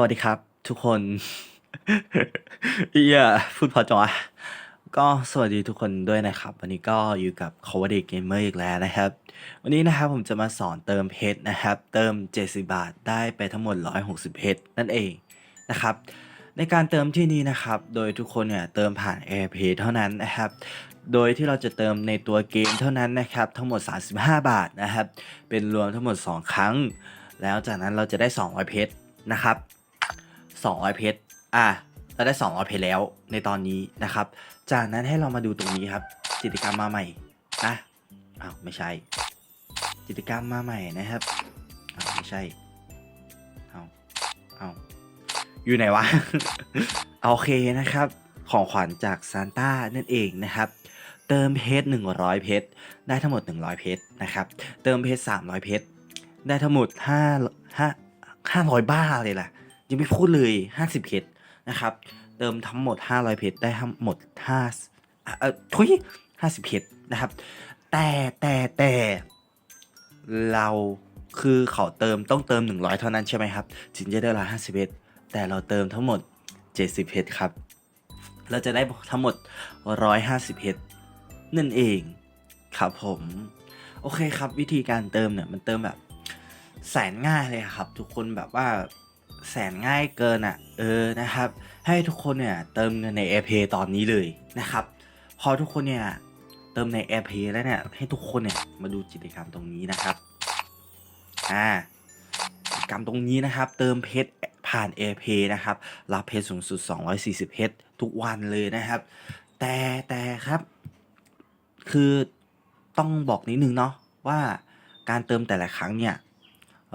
วัสดีครับทุกคนเอียพูดเพอจังวะก็สวัสดีทุกคนด้วยนะครับ วันนี้ก็อยู่กับ c o v e r d Gamer อีกแล้วนะครับ วันนี้นะครับผมจะมาสอนเติมเพชรนะครับ เติม 70 บาทได้ไปทั้งหมด 160เพชรนั่นเองนะครับ ในการเติมที่นี้นะครับ โดยทุกคนเนี่ยเติมผ่าน AirPay เท่านั้นนะครับ โดยที่เราจะเติมในตัวเกมเท่านั้นนะครับ ทั้งหมด 35 บาทนะครับ เป็นรวมทั้งหมด 2 ครั้ง แล้วจากนั้นเราจะได้ 200 เพชรนะครับ 200เพชรอะเราได้200เพชรแล้วในตอนนี้นะครับ จากนั้นให้เรามาดูตรงนี้ครับ กิจกรรมมาใหม่นะอ้าวไม่ใช่ กิจกรรมมาใหม่นะครับอ้าวไม่ใช่เอาเอาอยู่ไหนวะโอเคนะครับ ของขวัญจากซานต้านั่นเองนะครับเติมเพชร100 เพชรได้ทั้งหมด 100 เพชรนะครับ เติมเพชร300 เพชรได้ทั้งหมด5 5 500 บ้าเลยล่ะ ยังไม่พูดเลย 50 เพชรนะครับ เติมทั้งหมด 500 เพชรได้ทั้งหมด5เอ่อทุย50 เพชรนะครับ แต่แต่แต่เราคือเขาเติมต้องเติม 100 เท่านั้นใช่ไหมครับถึงจะได้150เพชรแต่เราเติมทั้งหมด 70 เพชรครับ เราจะได้ทั้งหมด 150 เพชรนั่นเองครับผม โอเคครับวิธีการเติมเนี่ยมันเติมแบบแสนง่ายเลยครับ ทุกคนแบบว่า แสนง่ายเกินอะ เออนะครับ ให้ทุกคนเนี่ยเติมเงินใน AirPay ตอนนี้เลยนะครับ พอทุกคนเนี่ยเติมใน AirPay แล้วเนี่ยให้ทุกคนเนี่ยมาดูกิจกรรมตรงนี้นะครับอ่ากิจกรรมตรงนี้นะครับ เติมเพชรผ่าน AirPay นะครับ รับเพชรสูงสุด 240เพชรทุกวันเลยนะครับ แต่แต่ครับ คือต้องบอกนิดนึงเนาะว่าการเติมแต่ละครั้งเนี่ย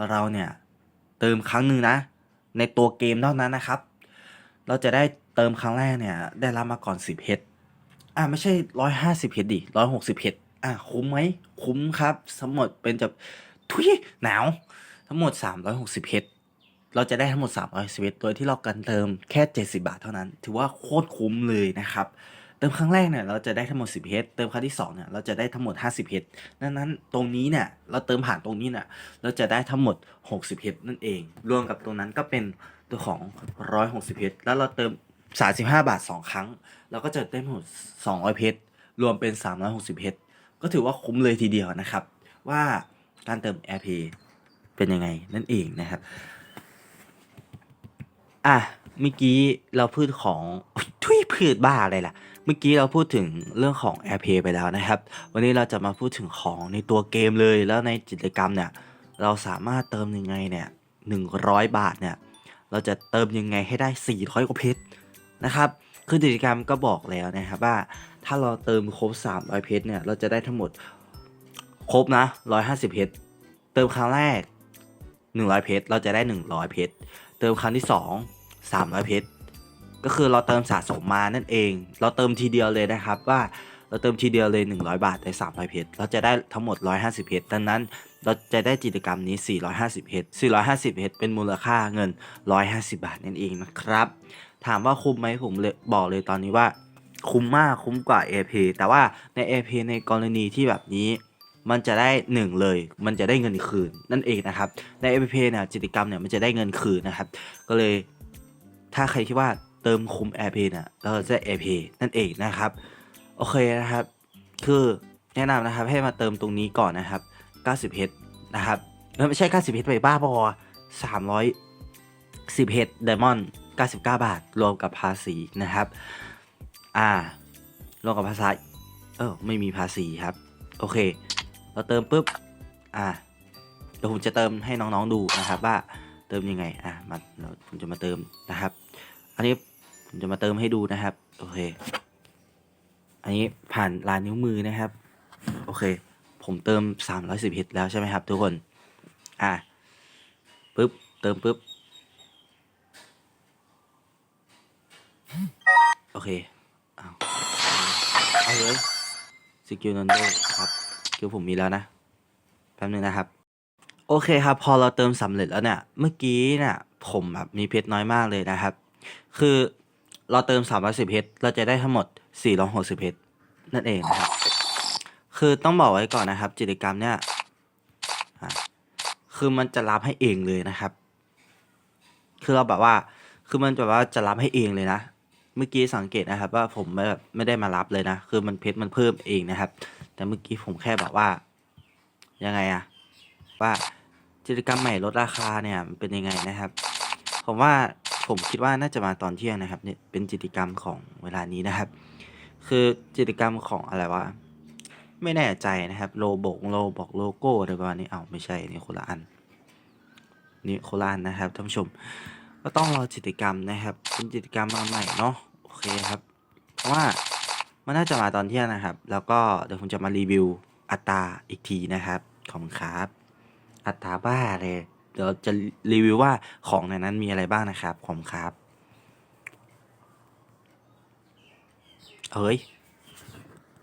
เราเนี่ยเติมครั้งหนึ่งนะ ในตัวเกมเท่านั้นนะครับ เราจะได้เติมครั้งแรกเนี่ย ได้รับมาก่อน 10เฮดอ่าไม่ใช่ 150เฮดดิ160เฮดอ่าคุ้มไหมคุ้มครับทั้งหมดเป็นจะทุยหนาว ทั้งหมด 360เฮดเราจะได้ทั้งหมด310เฮดโดยที่เรากันเติมแค่ 70 บาทเท่านั้น ถือว่าโคตรคุ้มเลยนะครับ เติมครั้งแรกเนี่ยเราจะได้ทั้งหมด 10เพชรเติมครั้งที่2เนี่ยเราจะได้ทั้งหมด 50เพชรดังนั้นตรงนี้เนี่ยเราเติมผ่านตรงนี้เนี่ยเราจะได้ทั้งหมด 60เพชรนั่นเอง รวมกับตรงนั้นก็เป็นตัวของ 160เพชรแล้วเราเติม 35 บาท 2 ครั้ง เราก็จะได้ทั้งหมด 200เพชรวมเป็น 360เพชรก็ถือว่าคุ้มเลยทีเดียวนะครับ ว่าการเติม AirPay เป็นยังไงนั่นเองนะครับ อะ เมื่อกี้เราพูดของทุยพืชบ้าอะไรล่ะ เมื่อกี้เราพูดถึงเรื่องของ AirPay ไปแล้วนะครับ วันนี้เราจะมาพูดถึงของในตัวเกมเลย แล้วในกิจกรรมเนี่ย เราสามารถเติมยังไงเนี่ยหนึ่งร้อยบาทเนี่ย เราจะเติมยังไงให้ได้ 400 กว่าเพชรนะครับ คือกิจกรรมก็บอกแล้วนะครับว่าถ้าเราเติมครบ 300 เพชรเนี่ย เราจะได้ทั้งหมดครบนะ 150 เพชร เติมครั้งแรก 100 เพชร เราจะได้ 100 เพชร เติมครั้งที่ 2 300 เพชรก็คือเราเติมสะสมมานั่นเอง เราเติมทีเดียวเลยนะครับว่าเราเติมทีเดียวเลย 100 บาทได้300เพชรเราจะได้ทั้งหมด 150เพชรดังนั้น เราจะได้กิจกรรมนี้ 450เพชร450เพชรเป็นมูลค่าเงิน 150 บาทนั่นเองนะครับ ถามว่าคุ้มไหมผมเลยบอกเลยตอนนี้ว่า คุ้มมากคุ้มกว่า AP แต่ว่าใน AP ในกรณีที่แบบนี้ มันจะได้หนึ่งเลย มันจะได้เงินคืนนั่นเองนะครับใน AP เนี่ยกิจกรรมเนี่ยมันจะได้เงินคืนนะครับ ก็เลย ถ้าใครคิดว่าเติมคุ้ม AirPay เนี่ยเราจะ AirPay นั่นเองนะครับ โอเคนะครับ คือแนะนำนะครับให้มาเติมตรงนี้ก่อนนะครับ 90เพชรนะครับเอ้ยไม่ใช่ 90เพชรไปบ้าพอ310เพชรไดมอนด์99 บาท รวมกับภาษีนะครับ อ่ารวมกับภาษาเออไม่มีภาษีครับ โอเค เราเติมปุ๊บ อ่าเดี๋ยวผมจะเติมให้น้องๆดูนะครับ ว่าเติมยังไง อ่ามาเราผมจะมาเติมนะครับ อันนี้ผมจะมาเติมให้ดูนะครับ โอเค อันนี้ผ่านลายนิ้วมือนะครับ โอเค ผมเติม 310เพชรแล้วใช่ไหมครับทุกคน อะปุ๊บ เติมปุ๊บ โอเค เอาเอาเลยสกิลนันโดครับคือผมมีแล้วนะ แป๊บนึงนะครับโอเคครับ พอเราเติมสำเร็จแล้วเนี่ยเมื่อกี้เนี่ยผมแบบมีเพชรน้อยมากเลยนะครับ คือเราเติม 310เพชรเราจะได้ทั้งหมด 460เพชรนั่นเองนะครับ คือต้องบอกไว้ก่อนนะครับกิจกรรมเนี่ยคือมันจะรับให้เองเลยนะครับ คือเราแบบว่า คือมันแบบว่าจะรับให้เองเลยนะ เมื่อกี้สังเกตนะครับ ว่าผมไม่แบบไม่ได้มารับเลยนะ คือมันเพชรมันเพิ่มเองนะครับ แต่เมื่อกี้ผมแค่แบบว่า ยังไงอะว่ากิจกรรมใหม่ลดราคาเนี่ยมันเป็นยังไงนะครับ ผมว่า ผมคิดว่าน่าจะมาตอนเที่ยงนะครับเนี่ยเป็นกิจกรรมของเวลานี้นะครับ คือกิจกรรมของอะไรวะไม่แน่ใจนะครับโลบกโลบอกโลโก้อะไรประมาณนี้เอ้าไม่ใช่นี่คนละอันนี่โคราชนะครับท่านผู้ชม ก็ต้องรอกิจกรรมนะครับเป็นกิจกรรมมาใหม่เนาะโอเคครับ เพราะว่ามันน่าจะมาตอนเที่ยงนะครับ แล้วก็เดี๋ยวผมจะมารีวิวอัตราอีกทีนะครับ ขอบคุณครับ อัตราบ้าเลย เดี๋ยวจะรีวิวว่าของในนั้นมีอะไรบ้างนะครับขอบคุณครับ เฮ้ย